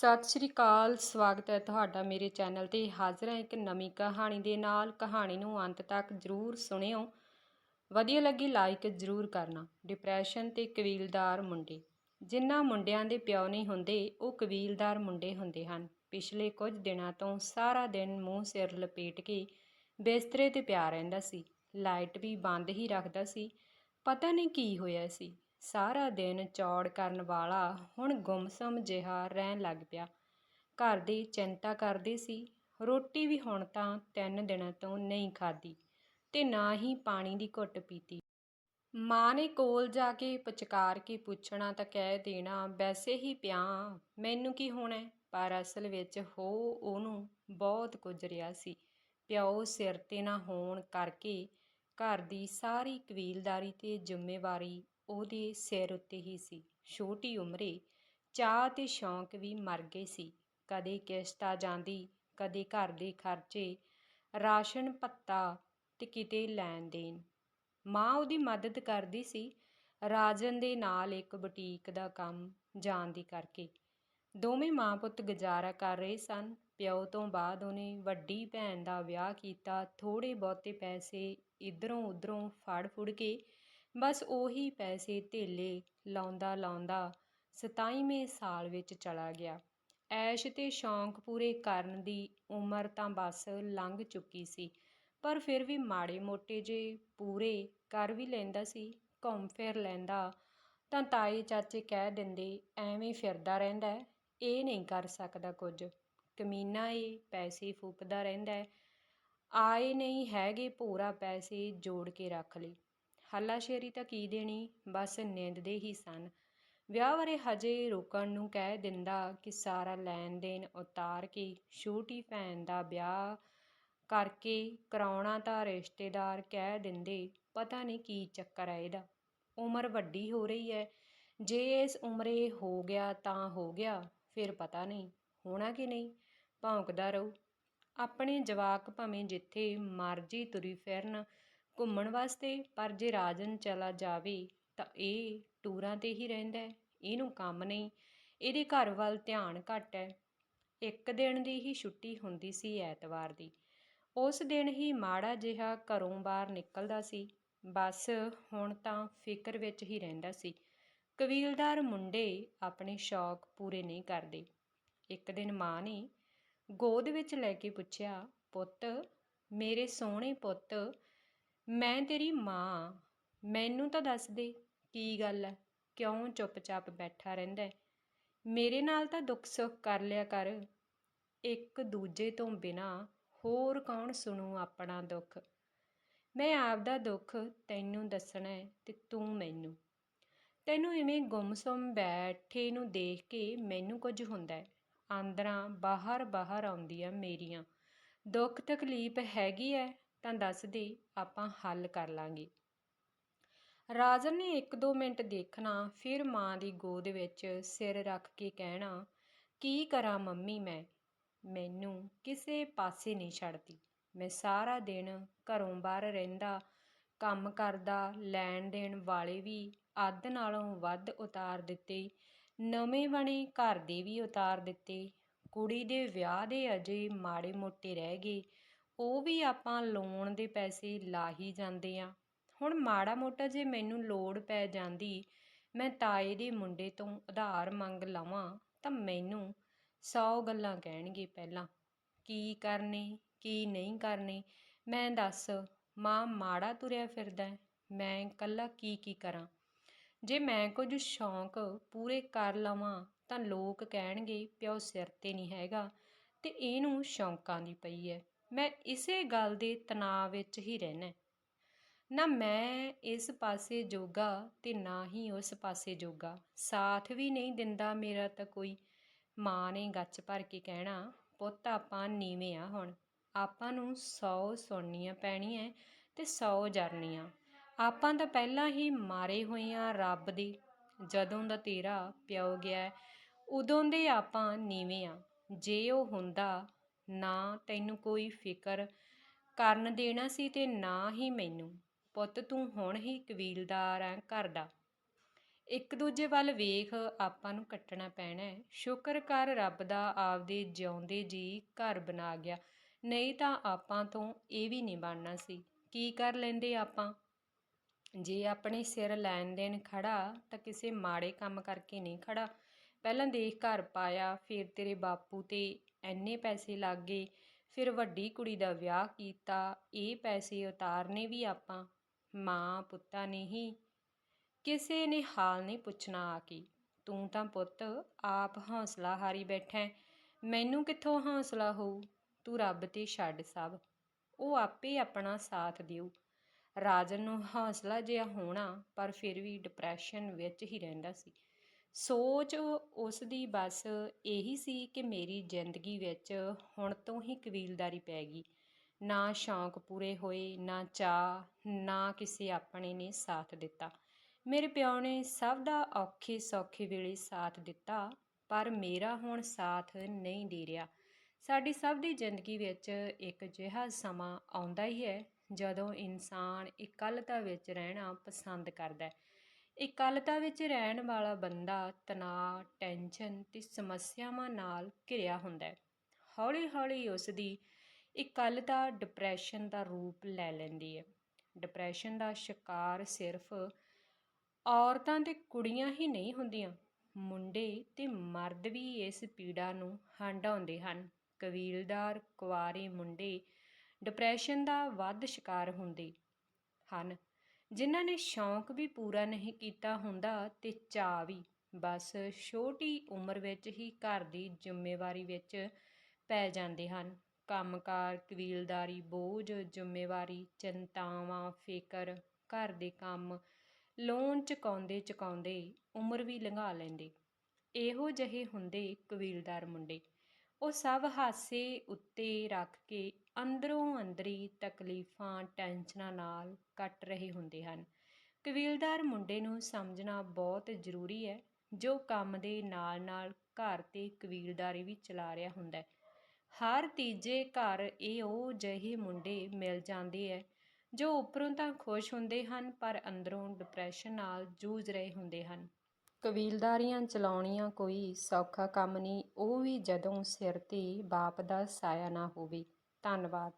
ਸਤਿ ਸ਼੍ਰੀ ਅਕਾਲ, ਸਵਾਗਤ ਹੈ ਤੁਹਾਡਾ ਮੇਰੇ ਚੈਨਲ ਤੇ ਹਾਜ਼ਰ ਹਾਂ ਇੱਕ ਨਵੀਂ ਕਹਾਣੀ ਦੇ ਨਾਲ। ਕਹਾਣੀ ਨੂੰ ਅੰਤ ਤੱਕ ਜ਼ਰੂਰ ਸੁਣਿਓ। ਵਧੀਆ ਲੱਗੀ ਲਾਈਕ ਜ਼ਰੂਰ ਕਰਨਾ। ਡਿਪਰੈਸ਼ਨ ਤੇ ਕਬੀਲਦਾਰ ਮੁੰਡੇ। ਜਿਨ੍ਹਾਂ ਮੁੰਡਿਆਂ ਦੇ ਪਿਓ ਨਹੀਂ ਹੁੰਦੇ, ਉਹ ਕਬੀਲਦਾਰ ਮੁੰਡੇ ਹੁੰਦੇ ਹਨ। ਪਿਛਲੇ ਕੁਝ ਦਿਨਾਂ ਤੋਂ ਸਾਰਾ ਦਿਨ ਮੂੰਹ ਸਿਰ ਲਪੇਟ ਕੇ ਬਿਸਤਰੇ ਤੇ ਪਿਆ ਰਹਿੰਦਾ ਸੀ। ਲਾਈਟ ਵੀ ਬੰਦ ਹੀ ਰੱਖਦਾ ਸੀ। ਪਤਾ ਨਹੀਂ ਕੀ ਹੋਇਆ ਸੀ। ਸਾਰਾ ਦਿਨ ਚੌੜ ਕਰਨ ਵਾਲਾ ਹੁਣ ਗੁੰਮਸਮ ਜਿਹਾ ਰਹਿਣ ਲੱਗ ਪਿਆ। ਘਰ ਦੀ ਚਿੰਤਾ ਕਰਦੇ ਸੀ। ਰੋਟੀ ਵੀ ਹੁਣ ਤਾਂ ਤਿੰਨ ਦਿਨਾਂ ਤੋਂ ਨਹੀਂ ਖਾਧੀ ਤੇ ਨਾ ਹੀ ਪਾਣੀ ਦੀ ਘੁੱਟ ਪੀਤੀ। ਮਾਂ ਨੇ ਕੋਲ ਜਾ ਕੇ ਪਚਕਾਰ ਕੇ ਪੁੱਛਣਾ ਤਾਂ ਕਹਿ ਦੇਣਾ, ਵੈਸੇ ਹੀ ਪਿਆ, ਮੈਨੂੰ ਕੀ ਹੋਣਾ ਪਰ ਅਸਲ ਵਿੱਚ ਹੋ ਉਹਨੂੰ ਬਹੁਤ ਕੁਝ ਰਿਹਾ ਸੀ। ਪਿਓ ਸਿਰ ਤੇ ਨਾ ਹੋਣ ਕਰਕੇ ਘਰ ਦੀ ਸਾਰੀ ਕਬੀਲਦਾਰੀ ਤੇ ਜ਼ਿੰਮੇਵਾਰੀ ਉਹਦੇ ਸਿਰ ਉੱਤੇ ਹੀ ਸੀ। ਛੋਟੀ ਉਮਰੇ ਚਾਹ ਤੇ ਸ਼ੌਂਕ ਵੀ ਮਰ ਗਏ ਸੀ। ਕਦੇ ਕਿਸ਼ਤ ਆ ਜਾਂਦੀ, ਕਦੇ ਘਰ ਦੇ ਖਰਚੇ, ਰਾਸ਼ਨ ਭੱਤਾ ਤੇ ਕਿਤੇ ਲੈਣ ਦੇਣ। ਮਾਂ ਉਹਦੀ ਮਦਦ ਕਰਦੀ ਸੀ ਰਾਜਨ ਦੇ ਨਾਲ ਇੱਕ ਬੁਟੀਕ ਦਾ ਕੰਮ ਜਾਣਦੀ ਕਰਕੇ। ਦੋਵੇਂ ਮਾਂ ਪੁੱਤ ਗੁਜ਼ਾਰਾ ਕਰ ਰਹੇ ਸਨ। ਪਿਓ ਤੋਂ ਬਾਅਦ ਉਹਨੇ ਵੱਡੀ ਭੈਣ ਦਾ ਵਿਆਹ ਕੀਤਾ। ਥੋੜੇ ਬਹੁਤੇ ਪੈਸੇ ਇਧਰੋਂ ਉਧਰੋਂ ਫੜ ਫੁੜ ਕੇ ਬਸ ਉਹੀ ਪੈਸੇ ਧੇਲੇ ਲਾਉਂਦਾ ਲਾਉਂਦਾ 27ਵੇਂ ਸਾਲ ਵਿੱਚ ਚਲਾ ਗਿਆ। ਐਸ਼ ਤੇ ਸ਼ੌਂਕ ਪੂਰੇ ਕਰਨ ਦੀ ਉਮਰ ਤਾਂ ਬਸ ਲੰਘ ਚੁੱਕੀ ਸੀ, ਪਰ ਫਿਰ ਵੀ ਮਾੜੇ ਮੋਟੇ ਜੇ ਪੂਰੇ ਕਰ ਵੀ ਲੈਂਦਾ ਸੀ, ਘੁੰਮ ਫਿਰ ਲੈਂਦਾ, ਤਾਂ ਤਾਏ ਚਾਚੇ ਕਹਿ ਦਿੰਦੇ ਐਵੇਂ ਫਿਰਦਾ ਰਹਿੰਦਾ ਇਹ ਨਹੀਂ ਕਰ ਸਕਦਾ ਕੁਝ। ਕਮੀਨਾ ਏ ਪੈਸੇ ਫੂਕਦਾ ਰਹਿੰਦਾ ਆਏ ਨਹੀਂ ਹੈਗੇ ਭੋਰਾ ਪੈਸੇ ਜੋੜ ਕੇ ਰੱਖ ਲਈ ਹੱਲਾਸ਼ੇਰੀ ਤਾਂ ਕੀ ਦੇਣੀ? ਬਸ ਨਿੰਦਦੇ ਹੀ ਸਨ। ਵਿਆਹ ਬਾਰੇ ਹਜੇ ਰੋਕਣ ਨੂੰ ਕਹਿ ਦਿੰਦਾ ਕਿ ਸਾਰਾ ਲੈਣ ਦੇਣ ਉਤਾਰ ਕੇ ਛੋਟੀ ਭੈਣ ਦਾ ਵਿਆਹ ਕਰਕੇ ਕਰਾਉਣਾ ਤਾਂ ਰਿਸ਼ਤੇਦਾਰ ਕਹਿ ਦਿੰਦੇ, ਪਤਾ ਨਹੀਂ ਕੀ ਚੱਕਰ ਹੈ ਇਹਦਾ। ਉਮਰ ਵੱਡੀ ਹੋ ਰਹੀ ਹੈ। ਜੇ ਇਸ ਉਮਰੇ ਹੋ ਗਿਆ ਤਾਂ ਹੋ ਗਿਆ, ਫਿਰ ਪਤਾ ਨਹੀਂ, ਹੋਣਾ ਕਿ ਨਹੀਂ, ਭੌਂਕਦਾ ਰਹੂ। ਆਪਣੇ ਜਵਾਕ ਭਾਵੇਂ ਜਿੱਥੇ ਮਰਜ਼ੀ ਤੁਰੀ ਫਿਰਨ ਘੁੰਮਣ ਵਾਸਤੇ, ਪਰ ਜੇ ਰਾਜਨ ਚਲਾ ਜਾਵੇ, ਤਾਂ ਇਹ ਟੂਰਾਂ ਤੇ ਹੀ ਰਹਿੰਦਾ ਇਹਨੂੰ ਕੰਮ ਨਹੀਂ, ਇਹਦੇ ਘਰ ਵੱਲ ਧਿਆਨ ਘੱਟ ਹੈ। ਇੱਕ ਦਿਨ ਦੀ ਹੀ ਛੁੱਟੀ ਹੁੰਦੀ ਸੀ ਐਤਵਾਰ ਦੀ। ਉਸ ਦਿਨ ਹੀ ਮਾੜਾ ਜਿਹਾ ਘਰੋਂ ਬਾਹਰ ਨਿਕਲਦਾ ਸੀ। ਬਸ ਹੁਣ ਤਾਂ ਫਿਕਰ ਵਿੱਚ ਹੀ ਰਹਿੰਦਾ ਸੀ। ਕਬੀਲਦਾਰ ਮੁੰਡੇ ਆਪਣੇ ਸ਼ੌਕ ਪੂਰੇ ਨਹੀਂ ਕਰਦੇ। ਇੱਕ ਦਿਨ ਮਾਂ ਨੇ ਗੋਦ ਵਿੱਚ ਲੈ ਕੇ ਪੁੱਛਿਆ, ਪੁੱਤ, ਮੇਰੇ ਸੋਹਣੇ ਪੁੱਤ ਮੈਂ ਤੇਰੀ ਮਾਂ। ਮੈਨੂੰ ਤਾਂ ਦੱਸ ਦੇ, ਕੀ ਗੱਲ ਹੈ ਕਿਉਂ ਚੁੱਪਚਾਪ ਬੈਠਾ ਰਹਿੰਦਾ ਹੈ ਮੇਰੇ ਨਾਲ ਤਾਂ ਦੁੱਖ ਸੁੱਖ ਕਰ ਲਿਆ ਕਰ। ਇੱਕ ਦੂਜੇ ਤੋਂ ਬਿਨਾ ਹੋਰ ਕੌਣ ਸੁਣੂ ਆਪਣਾ ਦੁੱਖ? ਮੈਂ ਆਪ ਦਾ ਦੁੱਖ ਤੈਨੂੰ ਦੱਸਣਾ ਹੈ ਤੇ ਤੂੰ ਮੈਨੂੰ। ਤੈਨੂੰ ਇਵੇਂ ਗੁੰਮਸੁੰਮ ਬੈਠੇ ਨੂੰ ਦੇਖ ਕੇ ਮੈਨੂੰ ਕੁਝ ਹੁੰਦਾ ਹੈ ਆਂਦਰਾਂ ਬਾਹਰ ਬਾਹਰ ਆਉਂਦੀਆਂ ਮੇਰੀਆਂ। ਦੁੱਖ ਤਕਲੀਫ ਹੈਗੀ ਐ ਤਾਂ ਦੱਸਦੀ ਆਪਾਂ ਹੱਲ ਕਰ ਲਾਂਗੇ। ਰਾਜਨ ਨੇ ਇੱਕ ਦੋ ਮਿੰਟ ਦੇਖਣਾ, ਫਿਰ ਮਾਂ ਦੀ ਗੋਦ ਵਿੱਚ ਸਿਰ ਰੱਖ ਕੇ ਕਹਿਣਾ, ਕੀ ਕਰਾਂ ਮੰਮੀ ਮੈਂ? ਮੈਨੂੰ ਕਿਸੇ ਪਾਸੇ ਨਹੀਂ ਛੱਡਦੀ। ਮੈਂ ਸਾਰਾ ਦਿਨ ਘਰੋਂ ਬਾਹਰ ਰਹਿੰਦਾ, ਕੰਮ ਕਰਦਾ, ਲੈਣ ਦੇਣ ਵਾਲੇ ਵੀ ਅੱਧ ਨਾਲੋਂ ਵੱਧ ਉਤਾਰ ਦਿੱਤੇ, ਨਵੇਂ ਬਣੇ ਘਰ ਦੇ ਵੀ ਉਤਾਰ ਦਿੱਤੇ। ਕੁੜੀ ਦੇ ਵਿਆਹ ਦੇ ਅਜੇ ਮਾੜੇ ਮੋਟੇ ਰਹਿ ਗਏ ਉਹ ਵੀ ਆਪਾਂ ਲੋਨ ਦੇ ਪੈਸੇ ਲਾ ਹੀ ਜਾਂਦੇ ਆ ਹੁਣ ਮਾੜਾ ਮੋਟਾ ਜੇ ਮੈਨੂੰ ਲੋੜ ਪੈ ਜਾਂਦੀ, ਮੈਂ ਤਾਏ ਦੇ ਮੁੰਡੇ ਤੋਂ ਉਧਾਰ ਮੰਗ ਲਵਾਂ, ਤਾਂ ਮੈਨੂੰ 100 ਗੱਲਾਂ ਕਹਿਣਗੇ ਪਹਿਲਾਂ। ਕੀ ਕਰਨੇ, ਕੀ ਨਹੀਂ ਕਰਨੇ? ਮੈਂ ਦੱਸ, ਮਾਂ ਮਾੜਾ ਤੁਰਿਆ ਫਿਰਦਾ ਮੈਂ ਇਕੱਲਾ ਕੀ ਕੀ ਕਰਾਂ? ਜੇ ਮੈਂ ਕੁਝ ਸ਼ੌਂਕ ਪੂਰੇ ਕਰ ਲਵਾਂ, ਤਾਂ ਲੋਕ ਕਹਿਣਗੇ, ਪਿਓ ਸਿਰ ਤੇ ਨਹੀਂ ਹੈਗਾ, ਤੇ ਇਹਨੂੰ ਸ਼ੌਂਕਾਂ ਦੀ ਪਈ ਹੈ। ਮੈਂ ਇਸੇ ਗੱਲ ਦੇ ਤਣਾਅ ਵਿੱਚ ਹੀ ਰਹਿਣਾ ਨਾ ਮੈਂ ਇਸ ਪਾਸੇ ਜੋਗਾ ਤੇ ਨਾ ਹੀ ਉਸ ਪਾਸੇ ਜੋਗਾ। ਸਾਥ ਵੀ ਨਹੀਂ ਦਿੰਦਾ ਮੇਰਾ ਤਾਂ ਕੋਈ। ਮਾਂ ਨੇ ਗੱਚ ਭਰ ਕੇ ਕਹਿਣਾ, ਪੁੱਤ, ਆਪਾਂ ਨੀਵੇਂ ਆ ਹੁਣ। ਆਪਾਂ ਨੂੰ 100 ਸੁਣਨੀਆਂ ਪੈਣੀਆਂ ਤੇ 100 ਜਰਨੀਆਂ। ਆਪਾਂ ਤਾਂ ਪਹਿਲਾਂ ਹੀ ਮਾਰੇ ਹੋਏ ਆ ਰੱਬ ਦੇ। ਜਦੋਂ ਦਾ ਤੇਰਾ ਪਿਓ ਗਿਆ ਉਦੋਂ ਦੇ ਆਪਾਂ ਨੀਵੇਂ ਆ। ਜੇ ਉਹ ਹੁੰਦਾ ਨਾ ਤੈਨੂੰ ਕੋਈ ਫਿਕਰ ਕਰਨ ਦੇਣਾ ਸੀ ਤੇ ਨਾ ਹੀ ਮੈਨੂੰ। ਪੁੱਤ, ਤੂੰ ਹੁਣ ਹੀ ਕਬੀਲਦਾਰ ਐ ਘਰ ਦਾ। ਇੱਕ ਦੂਜੇ ਵੱਲ ਵੇਖ ਆਪਾਂ ਨੂੰ ਕੱਟਣਾ ਪੈਣਾ ਹੈ। ਸ਼ੁਕਰ ਕਰ ਰੱਬ ਦਾ ਆਪਦੇ ਜਿਉਂਦੇ ਜੀ ਘਰ ਬਣਾ ਗਿਆ। ਨਹੀਂ ਤਾਂ ਆਪਾਂ ਤੋਂ ਇਹ ਵੀ ਨਹੀਂ ਬਣਨਾ ਸੀ। ਕੀ ਕਰ ਲੈਂਦੇ ਆਪਾਂ? ਜੇ ਆਪਣੇ ਸਿਰ ਲੈਣ ਦੇਣ ਖੜਾ ਤਾਂ ਕਿਸੇ ਮਾੜੇ ਕੰਮ ਕਰਕੇ ਨਹੀਂ ਖੜਾ। ਪਹਿਲਾਂ ਦੇਖ ਘਰ ਪਾਇਆ, ਫਿਰ ਤੇਰੇ ਬਾਪੂ ਤੇ ਇੰਨੇ ਪੈਸੇ ਲੱਗ ਗਏ। ਫਿਰ ਵੱਡੀ ਕੁੜੀ ਦਾ ਵਿਆਹ ਕੀਤਾ। ਇਹ ਪੈਸੇ ਉਤਾਰਨੇ ਵੀ ਆਪਾਂ, ਮਾਂ ਪੁੱਤਾਂ ਨੇ ਹੀ। ਕਿਸੇ ਨੇ ਹਾਲ ਨਹੀਂ ਪੁੱਛਣਾ ਆ ਕੇ। ਤੂੰ ਤਾਂ ਪੁੱਤ, ਆਪ ਹੌਸਲਾ ਹਾਰੀ ਬੈਠਾ ਮੈਨੂੰ ਕਿੱਥੋਂ ਹੌਸਲਾ ਹੋਊ? ਤੂੰ ਰੱਬ ਤੇ ਛੱਡ ਸਭ। ਉਹ ਆਪੇ ਆਪਣਾ ਸਾਥ ਦਿਓ। ਰਾਜਨ ਨੂੰ ਹੌਸਲਾ ਜਿਹਾ ਹੋਣਾ, ਪਰ ਫਿਰ ਵੀ ਡਿਪਰੈਸ਼ਨ ਵਿੱਚ ਹੀ ਰਹਿੰਦਾ ਸੀ। ਸੋਚ ਉਸ ਦੀ ਬਸ ਇਹੀ ਸੀ ਕਿ ਮੇਰੀ ਜ਼ਿੰਦਗੀ ਵਿੱਚ ਹੁਣ ਤੋਂ ਹੀ ਕਬੀਲਦਾਰੀ ਪੈ ਗਈ। ਨਾ ਸ਼ੌਂਕ ਪੂਰੇ ਹੋਏ, ਨਾ ਚਾਹ ਨਾ ਕਿਸੇ ਆਪਣੇ ਨੇ ਸਾਥ ਦਿੱਤਾ। ਮੇਰੇ ਪਿਓ ਨੇ ਸਭ ਦਾ ਔਖੇ ਸੌਖੇ ਵੇਲੇ ਸਾਥ ਦਿੱਤਾ, ਪਰ ਮੇਰਾ ਹੁਣ ਸਾਥ ਨਹੀਂ ਦੇ ਰਿਹਾ। ਸਾਡੀ ਸਭ ਦੀ ਜ਼ਿੰਦਗੀ ਵਿੱਚ ਇੱਕ ਅਜਿਹਾ ਸਮਾਂ ਆਉਂਦਾ ਹੀ ਹੈ, ਜਦੋਂ ਇਨਸਾਨ ਇਕੱਲਤਾ ਵਿੱਚ ਰਹਿਣਾ ਪਸੰਦ ਕਰਦਾ ਹੈ। ਇਕੱਲਤਾ ਵਿੱਚ ਰਹਿਣ ਵਾਲਾ ਬੰਦਾ ਤਣਾਅ, ਟੈਨਸ਼ਨ ਤੇ ਸਮੱਸਿਆਵਾਂ ਨਾਲ ਘਿਰਿਆ ਹੁੰਦਾ ਹੈ। ਹੌਲੀ-ਹੌਲੀ ਉਸ ਦੀ ਇਕੱਲਤਾ ਡਿਪਰੈਸ਼ਨ ਦਾ ਰੂਪ ਲੈ ਲੈਂਦੀ ਹੈ। ਡਿਪਰੈਸ਼ਨ ਦਾ ਸ਼ਿਕਾਰ ਸਿਰਫ ਔਰਤਾਂ ਤੇ ਕੁੜੀਆਂ ਹੀ ਨਹੀਂ ਹੁੰਦੀਆਂ, ਮੁੰਡੇ ਤੇ ਮਰਦ ਵੀ ਇਸ ਪੀੜਾ ਨੂੰ ਹੰਢਾਉਂਦੇ ਹਨ। ਕਬੀਲਦਾਰ ਕੁਆਰੇ ਮੁੰਡੇ ਡਿਪਰੈਸ਼ਨ ਦਾ ਵੱਧ ਸ਼ਿਕਾਰ ਹੁੰਦੇ ਹਨ। ਜਿਨ੍ਹਾਂ ਨੇ ਸ਼ੌਂਕ ਵੀ ਪੂਰਾ ਨਹੀਂ ਕੀਤਾ ਹੁੰਦਾ ਤੇ ਚਾਅ ਵੀ। ਬਸ ਛੋਟੀ ਉਮਰ ਵਿੱਚ ਹੀ ਘਰ ਦੀ ਜ਼ਿੰਮੇਵਾਰੀ ਵਿੱਚ ਪੈ ਜਾਂਦੇ ਹਨ। ਕੰਮਕਾਰ, ਕਬੀਲਦਾਰੀ, ਬੋਝ, ਜ਼ਿੰਮੇਵਾਰੀ, ਚਿੰਤਾਵਾਂ, ਫਿਕਰ, ਘਰ ਦੇ ਕੰਮ, ਲੋਨ ਚੁਕਾਉਂਦੇ ਚੁਕਾਉਂਦੇ ਉਮਰ ਵੀ ਲੰਘਾ ਲੈਂਦੇ। ਇਹੋ ਜਿਹੇ ਹੁੰਦੇ ਕਬੀਲਦਾਰ ਮੁੰਡੇ। ਉਹ ਸਭ ਹਾਸੇ ਉੱਤੇ ਰੱਖ ਕੇ ਅੰਦਰੋਂ ਅੰਦਰੀ ਤਕਲੀਫਾਂ, ਟੈਨਸ਼ਨਾਂ ਨਾਲ ਕੱਟ ਰਹੇ ਹੁੰਦੇ ਹਨ। ਕਬੀਲਦਾਰ ਮੁੰਡੇ ਨੂੰ ਸਮਝਣਾ ਬਹੁਤ ਜ਼ਰੂਰੀ ਹੈ, ਜੋ ਕੰਮ ਦੇ ਨਾਲ-ਨਾਲ ਘਰ ਤੇ ਕਬੀਲਦਾਰੀ ਵੀ ਚਲਾ ਰਿਹਾ ਹੁੰਦਾ ਹੈ। ਹਰ ਤੀਜੇ ਘਰ ਇਹ ਉਹ ਜਿਹੇ ਮੁੰਡੇ ਮਿਲ ਜਾਂਦੇ ਐ ਜੋ ਉੱਪਰੋਂ ਤਾਂ ਖੁਸ਼ ਹੁੰਦੇ ਹਨ, ਪਰ ਅੰਦਰੋਂ ਡਿਪਰੈਸ਼ਨ ਨਾਲ ਜੂਝ ਰਹੇ ਹੁੰਦੇ ਹਨ। ਕਬੀਲਦਾਰੀਆਂ ਚਲਾਉਣੀਆਂ ਕੋਈ ਸੌਖਾ ਕੰਮ ਨਹੀਂ, ਉਹ ਵੀ ਜਦੋਂ ਸਿਰ ਤੇ ਬਾਪ ਦਾ ਸਾਇਆ ਨਾ ਹੋਵੇ। ਧੰਨਵਾਦ।